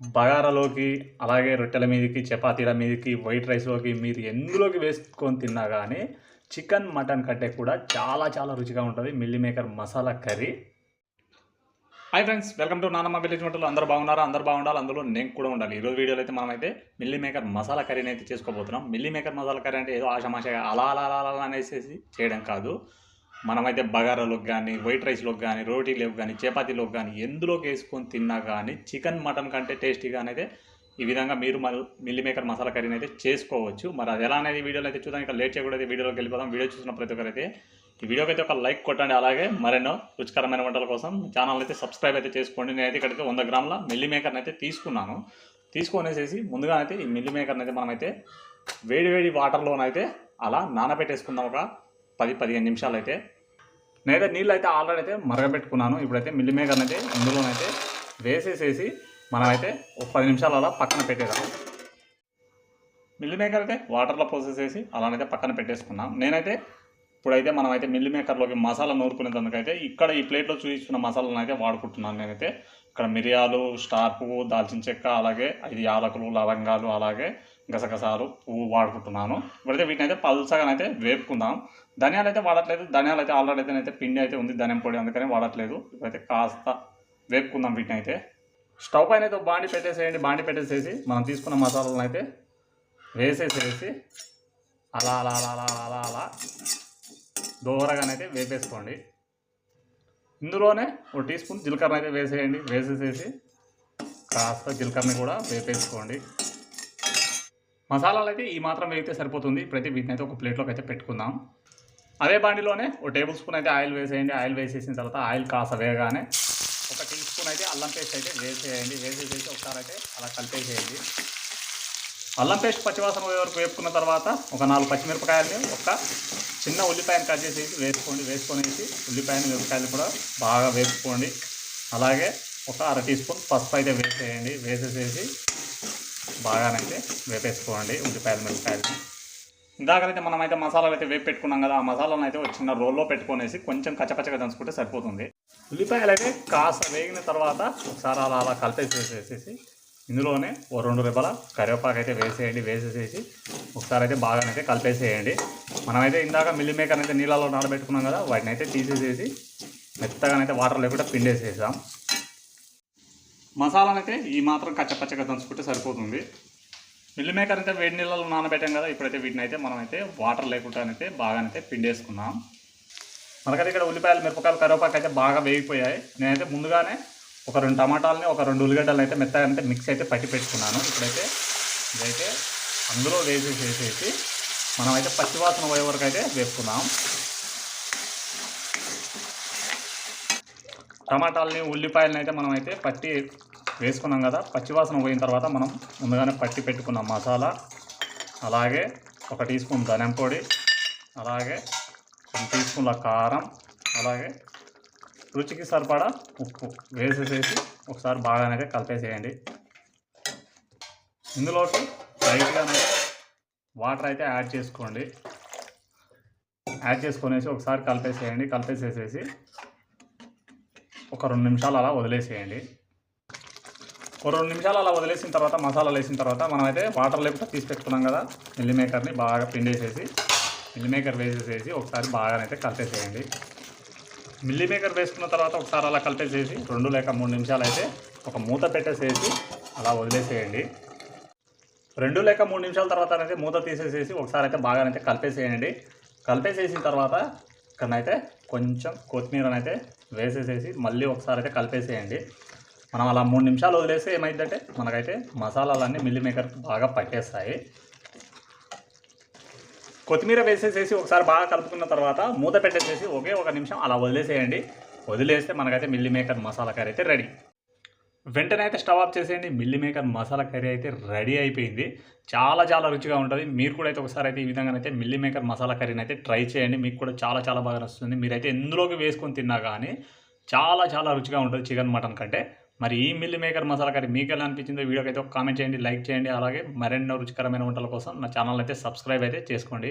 బగారాలోకి అలాగే రొట్టెల మీదకి చపాతీల మీదకి వైట్ రైస్లోకి మీరు ఎందులోకి వేసుకొని తిన్నా కానీ చికెన్ మటన్ కంటే కూడా చాలా చాలా రుచిగా ఉంటుంది. Meal maker masala curry. Hi friends welcome to Nanamma village వంటలు. అందరూ బాగున్నారా? అందరూ బాగుండాలి? అందులో నేను కూడా ఉండాలి. ఈరోజు వీడియోలో అయితే మనమైతే మిల్లీ మేకర్ మసాలా కర్రీని అయితే చేసుకోబోతున్నాం. మిల్లీ మేకర్ మసాలా కర్రీ అంటే ఏదో ఆషామాషగా అలా అలా అలా అలా అనేసి చేయడం కాదు. మనమైతే బగారాలోకి కానీ వైట్ రైస్లోకి కానీ రోటీలోకి కానీ చపాతీలోకి కానీ ఎందులోకి వేసుకొని తిన్నా కానీ చికెన్ మటన్ కంటే టేస్టీగా అయితే ఈ విధంగా మీరు మరి మిల్లీ మేకర్ మసాలా కర్రీని అయితే చేసుకోవచ్చు. మరి అది ఎలా అనేది వీడియోలో అయితే చూద్దాం. ఇంకా లేట్ చేయకూడదు. వీడియోలోకి వెళ్ళిపోదాం. వీడియో చూసిన ప్రతి ఒక్కరైతే ఈ వీడియోకి అయితే ఒక లైక్ కొట్టండి. అలాగే మరెన్నో రుచికరమైన వంటల కోసం ఛానల్ అయితే సబ్స్క్రైబ్ అయితే చేసుకోండి. నేనైతే ఇక్కడైతే వంద గ్రాముల మిల్లీ మేకర్ని అయితే తీసుకున్నాను. తీసుకొనేసేసి ముందుగానైతే ఈ మిల్లీ మేకర్ని అయితే మనమైతే వేడి వేడి వాటర్లోనైతే అలా నానబెట్టేసుకుందాం. ఒక పది పదిహేను నిమిషాలు అయితే నేనైతే నీళ్ళు అయితే ఆల్రెడీ అయితే మరగబెట్టుకున్నాను. ఇప్పుడైతే మిల్లి మేకర్ని అయితే ఇందులోనైతే వేసేసేసి మనమైతే ఒక పది నిమిషాలు అలా పక్కన పెట్టేదాం మిల్లి మేకర్ అయితే వాటర్లో పోసేసేసి అలానైతే పక్కన పెట్టేసుకున్నాం నేనైతే ఇప్పుడైతే మనమైతే మిల్లి మేకర్లోకి మసాలా నూరుకునేందుకైతే ఇక్కడ ఈ ప్లేట్లో చూపిస్తున్న మసాలాను అయితే వాడుకుంటున్నాను నేనైతే. ఇక్కడ మిరియాలు స్టార్పు దాల్చిన చెక్క అలాగే ఐదు యాలకులు లవంగాలు అలాగే గసగసాలు పువ్వు వాడుకుంటున్నాను. ఇప్పుడైతే వీటిని అయితే పల్సగానైతే వేపుకుందాం. ధనియాలు అయితే వాడట్లేదు. ధనియాలు అయితే ఆల్రెడీ అయితే అయితే పిండి అయితే ఉంది. ధనియం పొడి అందుకని వాడట్లేదు. ఇప్పుడైతే కాస్త వేపుకుందాం వీటిని అయితే స్టవ్ పైన అయితే బాండి పెట్టేసేయండి. బాండి పెట్టేసేసి మనం తీసుకున్న మసాలాలను అయితే వేసేసేసి అలా అలా అలా అలా అలా అలా దూరగానైతే వేపేసుకోండి. ఇందులోనే ఒక టీ స్పూన్ జీలకర్ర అయితే వేసేయండి. వేసేసేసి కాస్త జీలకర్రని కూడా వేపేసుకోండి. మసాలాలు అయితే ఈ మాత్రం వేగితే సరిపోతుంది. ప్రతి వీటిని అయితే ఒక ప్లేట్లోకి అయితే పెట్టుకుందాం. అదే బాండిలోనే ఒక టేబుల్ స్పూన్ అయితే ఆయిల్ వేసేయండి. ఆయిల్ వేసేసిన తర్వాత ఆయిల్ కాస్త వేయగానే ఒక టీ స్పూన్ అయితే అల్లం పేస్ట్ అయితే వేసేయండి. వేసేసేసి ఒకసారి అయితే అలా కలిపేసేయండి. అల్లం పేస్ట్ పచ్చివాసన వరకు వేపుకున్న తర్వాత ఒక నాలుగు పచ్చిమిరపకాయలని ఒక చిన్న ఉల్లిపాయను కట్ చేసేసి వేసుకోండి. వేసుకొనేసి ఉల్లిపాయను మిరపకాయలు కూడా బాగా వేసుకోండి అలాగే ఒక అర టీ స్పూన్ పసుపు అయితే వేసేయండి. వేసేసేసి బాగానైతే వేపేసుకోండి ఉల్లిపాయలు మిరపకాయలు. ఇందాకైతే మనం అయితే మసాలాలు అయితే వేపు పెట్టుకున్నాం కదా ఆ మసాలాను అయితే ఒక చిన్న రోల్లో పెట్టుకునేసి కొంచెం కచ్చపచ్చగా దంచుకుంటే సరిపోతుంది. ఉల్లిపాయలు అయితే కాస్త వేగిన తర్వాత ఒకసారి అలా అలా కలిపేసేసేసి ఇందులోనే ఓ రెండు రెబ్బల కరివేపాకు అయితే వేసేయండి వేసేసేసి ఒకసారి అయితే బాగానైతే కలిపేసేయండి. మనమైతే ఇందాక మిల్లి మేకర్ అయితే నీళ్ళలో నానబెట్టుకున్నాం కదా వాటిని అయితే తీసేసేసి మెత్తగానైతే వాటర్ లేకుండా పిండేసేసాం. మసాలాను అయితే ఈ మాత్రం కచ్చపచ్చగా దంచుకుంటే సరిపోతుంది. మిల్లి మేకర్ అయితే వేడి నీళ్ళలో నానబెట్టాం కదా ఇప్పుడైతే వీటిని అయితే మనమైతే వాటర్ లేకుండా అయితే బాగానైతే పిండేసుకున్నాం. మనకైతే ఇక్కడ ఉల్లిపాయలు మిరపకాయలు కరివేపాకు అయితే బాగా వేగిపోయాయి. నేనైతే ముందుగానే ఒక రెండు టమాటాలని ఒక రెండు ఉల్లిగడ్డలు అయితే మెత్తగా అయితే మిక్స్ అయితే పట్టి పెట్టుకున్నాను. ఇప్పుడైతే ఇదైతే అందులో వేసేసి చేసేసి మనమైతే పచ్చివాసన పోయే వరకు అయితే వేసుకున్నాం టమాటాలని ఉల్లిపాయలని అయితే మనమైతే పట్టి వేసుకున్నాం కదా. పచ్చివాసన పోయిన తర్వాత మనం ముందుగానే పట్టి పెట్టుకున్న మసాలా. అలాగే ఒక టీ స్పూన్ ధనియం పొడి. అలాగే రెండు టీ స్పూన్ల కారం. అలాగే రుచికి సరిపడా ఉప్పు వేసేసేసి ఒకసారి బాగానైతే కలిపేసేయండి. ఇందులోకి లైట్గా వాటర్ అయితే యాడ్ చేసుకోండి. యాడ్ చేసుకునేసి ఒకసారి కలిపేసేయండి. కలిపేసేసేసి ఒక రెండు నిమిషాలు అలా వదిలేసేయండి. ఒక రెండు నిమిషాలు అలా వదిలేసిన తర్వాత మసాలాలు వేసిన తర్వాత మనమైతే వాటర్ లేకుండా తీసి పెట్టుకున్నాం కదా మిల్లి మేకర్ని బాగా పిండేసేసి మిల్లి మేకర్ వేసేసేసి ఒకసారి బాగానైతే కలిపేసేయండి. మిల్లి మేకర్ వేసుకున్న తర్వాత ఒకసారి అలా కలిపేసేసి రెండు లేక మూడు నిమిషాలు అయితే ఒక మూత పెట్టేసేసి అలా వదిలేసేయండి. రెండు లేక మూడు నిమిషాల తర్వాత అయితే మూత తీసేసేసి ఒకసారి అయితే బాగానైతే కలిపేసేయండి. కలిపేసేసిన తర్వాత ఇక్కడనైతే కొంచెం కొత్తిమీరనైతే వేసేసేసి మళ్ళీ ఒకసారి అయితే కలిపేసేయండి. మనం అలా మూడు నిమిషాలు వదిలేస్తే ఏమైందంటే మనకైతే మసాలాలన్నీ మిల్లీ మేకర్ బాగా పట్టేస్తాయి. కొత్తిమీర వేసేసేసి ఒకసారి బాగా కలుపుకున్న తర్వాత మూత పెట్టేసేసి ఒకే ఒక నిమిషం అలా వదిలేసేయండి. వదిలేస్తే మనకైతే మిల్లీ మేకర్ మసాలా కర్రీ అయితే రెడీ వెంటనే అయితే స్టవ్ ఆఫ్ చేసేయండి. మిల్లీ మేకర్ మసాలా కర్రీ అయితే రెడీ అయిపోయింది. చాలా చాలా రుచిగా ఉంటుంది. మీరు కూడా అయితే ఒకసారి అయితే ఈ విధంగా అయితే మిల్లీ మేకర్ మసాలా కర్రీని అయితే ట్రై చేయండి. మీకు కూడా చాలా చాలా బాగా నచ్చుతుంది. మీరైతే ఎందులోకి వేసుకొని తిన్నా కానీ చాలా చాలా రుచిగా ఉంటుంది చికెన్ మటన్ కంటే. మరి ఈ మిల్లీ మేకర్ మసాలా కర్రీ మీకు ఎలా అనిపించిందో వీడియోకి అయితే ఒక కామెంట్ చేయండి లైక్ చేయండి. అలాగే మరెన్నో రుచికరమైన వంటల కోసం నా ఛానల్ అయితే సబ్స్క్రైబ్ అయితే చేసుకోండి.